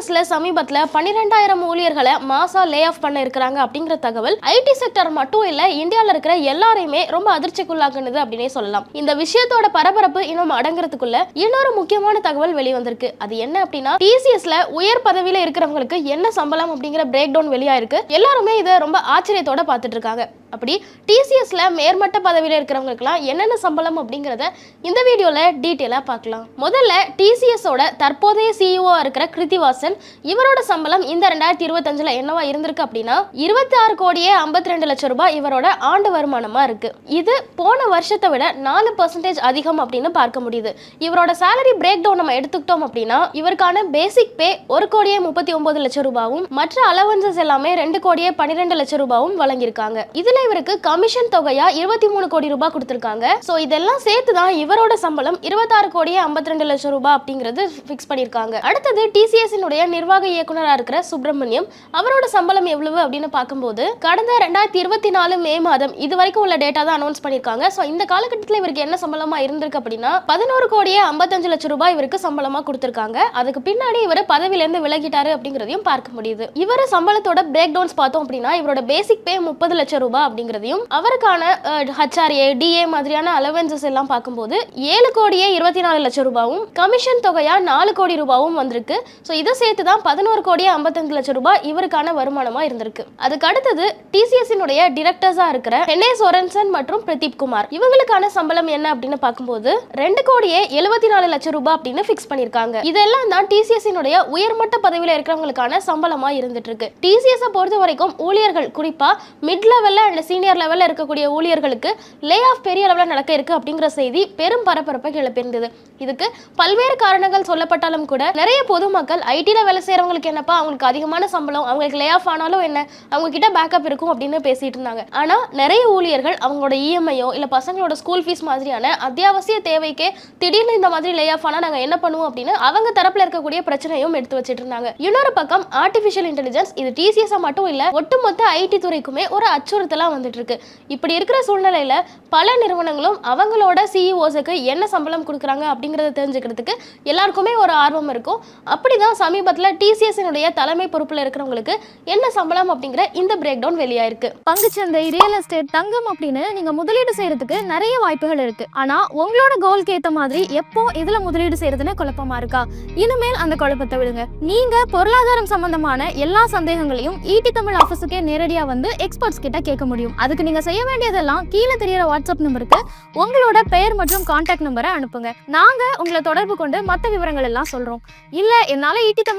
டிசிஎஸ்ல சமீபத்துல பன்னிரெண்டாயிரம் ஊழியர்களை மாசா லே ஆஃப் பண்ண இருக்கிறாங்க அப்படிங்கிற தகவல் ஐடி செக்டர் மட்டும் இல்ல இந்தியாவில் இருக்கிற எல்லாரையுமே ரொம்ப அதிர்ச்சிக்குள்ளாக்குனது அப்படின்னே சொல்லலாம். இந்த விஷயத்தோட பரபரப்பு இன்னும் அடங்குறதுக்குள்ள இன்னொரு முக்கியமான தகவல் வெளிவந்திருக்கு. அது என்ன அப்படின்னா டிசிஎஸ்ல உயர் பதவியில இருக்கிறவங்களுக்கு என்ன சம்பளம் அப்படிங்கிற பிரேக் டவுன் வெளியாயிருக்கு. எல்லாருமே இதை ரொம்ப ஆச்சரியத்தோட பார்த்துட்டு இருக்காங்க அப்படி டிசிஎஸ்ல மேற்மட்ட பதவியில் இருக்கிறவங்களுக்குலாம் என்னென்ன சம்பளம் அப்படிங்கிறத இந்த வீடியோல டீட்டெயிலாக பார்க்கலாம். முதல்ல டிசிஎஸோட தற்போதைய சிஇஓ இருக்கிற கிருத்திவாசன் இவரோட சம்பளம் இந்த ரெண்டாயிரத்தி இருபத்தஞ்சுல என்னவா இருந்திருக்கு அப்படின்னா இருபத்தி ஆறு கோடியே ஐம்பத்தி ரெண்டு லட்சம் ரூபாய் இவரோட ஆண்டு வருமானமா இருக்கு. இது போன வருஷத்தை விட நாலு பர்சன்டேஜ் அதிகம் அப்படின்னு பார்க்க முடியுது. இவரோட சேலரி பிரேக் டவுன் நம்ம எடுத்துக்கிட்டோம் அப்படின்னா இவருக்கான பேசிக் பே ஒரு கோடியே முப்பத்தி ஒன்பது லட்சம் ரூபாவும் மற்ற அலவன்சஸ் எல்லாமே ரெண்டு கோடியே பன்னிரெண்டு லட்சம் ரூபாவும் வழங்கியிருக்காங்க. இதுல இவருக்கு கமிஷன் தொகையா இருபத்தி மூணு கோடி ரூபாய் கொடுத்திருக்காங்க. சோ இதெல்லாம் சேர்த்து தான் இவரோட சம்பளம் இருபத்தாறு கோடியே ஐம்பத்தி ரெண்டு லட்சம் ரூபாய் அப்படிங்கிறது ஃபிக்ஸ் பண்ணியிருக்காங்க. அடுத்தது டிசிஎஸ் உடைய நிர்வாக இயக்குனராக இருக்கிற சுப்பிரமணியம் அவரோட சம்பளம் எவ்வளவு அப்படின்னு பார்க்கும்போது கடந்த ரெண்டாயிரத்தி இருபத்தி நாலு மே மாதம் இது வரைக்கும் உள்ள டேட்டா தான் அனௌன்ஸ் பண்ணியிருக்காங்க. ஸோ இந்த காலகட்டத்தில் இவருக்கு என்ன சம்பளமா இருந்திருக்கு அப்படின்னா பதினோரு கோடியே ஐம்பத்தஞ்சு லட்சம் ரூபாய் இவருக்கு சம்பளமா கொடுத்திருக்காங்க. அதுக்கு பின்னாடி இவர் பதவியிலேருந்து விலகிட்டாரு அப்படிங்கிறதையும் பார்க்க முடியுது. இவர் சம்பளத்தோட பிரேக் டவுன்ஸ் பார்த்தோம் அப்படின்னா இவரோட பேசிக் பே முப்பது லட்சம் ரூபாய் அப்படிங்கிறதையும் அவருக்கான ஹச்ஆர்ஏ டிஏ மாதிரியான அலவன்சஸ் எல்லாம் பார்க்கும்போது ஏழு கோடியே இருபத்தி நாலு லட்சம் ரூபாயும் கமிஷன் தொகையா நாலு கோடி ரூபாவும் வந்திருக்கு. ஸோ இதை சேர்த்து தான் பதினோரு கோடியே ஐம்பத்தஞ்சு லட்சம் ரூபாய் இவருக்கான வருமானமா இருந்திருக்கு. அதுக்கு அடுத்தது டிசிஎஸ் உடைய டிரெக்டர்ஸா இருக்கிற என்ஏ சோரன்சன் மற்றும் பிரதீப் குமார். இவங்களுக்கான சம்பளம் என்ன அப்படின்னு பார்க்கும்போது ரெண்டு கோடியே எழுபத்தி நாலு லட்சம் ரூபாய் அப்படின்னு ஃபிக்ஸ் பண்ணியிருக்காங்க. இதெல்லாம் தான் டிசிஎஸ் உயர்மட்ட பதவியில் இருக்கிறவங்களுக்கான சம்பளமா இருந்துட்டு இருக்கு டிசிஎஸ் பொறுத்த வரைக்கும் ஊழியர்கள் குறிப்பா மிட் லெவல்ல அண்ட் சீனியர் லெவல்ல இருக்கக்கூடிய ஊழியர்களுக்கு லே ஆஃப் பெரிய அளவில் நடக்க இருக்கு அப்படிங்கிற செய்தி பெரும் பரபரப்பை கிளப்பியிருந்தது. இதுக்கு பல்வேறு காரணங்கள் சொல்லப்பட்டாலும் கூட நிறைய பொதுமக்கள் ஐடியில் வேலை செய்கிறவங்களுக்கு என்னப்பா அவங்களுக்கு அதிகமான சம்பளம் அவங்களுக்கு லே ஆஃப் ஆனாலும் என்ன அவங்க கிட்ட பேக்கப் இருக்கும் அப்படின்னு பேசிட்டு இருந்தாங்க. ஆனால் நிறைய ஊழியர்கள் அவங்களோட இஎம்ஐயோ இல்லை பசங்களோட ஸ்கூல் ஃபீஸ் மாதிரியான அத்தியாவசிய தேவைக்கே திடீர்னு இந்த மாதிரி லே ஆஃப் ஆனால் நாங்கள் என்ன பண்ணுவோம் அப்படின்னு அவங்க தரப்பில் இருக்கக்கூடிய பிரச்சனையும் எடுத்து வச்சிட்டு இருந்தாங்க. இன்னொரு பக்கம் ஆர்டிஃபிஷியல் இன்டெலிஜென்ஸ் இது டிசிஎஸ் மட்டும் இல்லை ஒட்டுமொத்த ஐடி துறைக்குமே ஒரு அச்சுறுத்தலாக வந்துட்டு இருக்கு இப்படி இருக்கிற சூழ்நிலையில பல நிறுவனங்களும் அவங்களோட சிஇஓஸுக்கு என்ன சம்பளம் கொடுக்குறாங்க அப்படிங்கிறத தெரிஞ்சுக்கிறதுக்கு எல்லாருக்குமே ஒரு ஆர்வம் இருக்கும். அப்படிதான் சமீபத்தில் டிசிஎஸ்னுடைய தலைமை பொறுப்பில் இருக்கிறவங்களுக்கு என்ன சம்பளம் அப்படிங்கிற இந்த பிரேக் டவுன் வெளியாயிருக்கு பங்குச்சந்தை ரியல் எஸ்டேட் தங்கம் அப்படின்னு நீங்க முதலீடு செய்யறதுக்கு நிறைய வாய்ப்புகள் இருக்கு. ஆனா உங்களோட கோல்க்கு ஏத்த மாதிரி எப்போ இதுல முதலீடு செய்யறதுன்னு குழப்பமா இருக்கா? இனிமேல் அந்த குழப்பத்தை விடுங்க. நீங்க பொருளாதாரம் சம்பந்தமான எல்லா சந்தேகங்களையும் ஈடி தமிழ் ஆஃபீஸுக்கே நேரடியா வந்து எக்ஸ்பர்ட்ஸ் கிட்ட கேட்க முடியும். அதுக்கு நீங்க செய்ய வேண்டியதெல்லாம் கீழே தெரியற வாட்ஸ்அப் நம்பருக்கு உங்களோட பெயர் மற்றும் கான்டாக்ட் நம்பரை அனுப்புங்க. நாங்க உங்களை தொடர்பு கொண்டு மற்ற விவரங்கள் எல்லாம் சொல்றோம். இல்ல என்னால ஈட்டி தமிழ்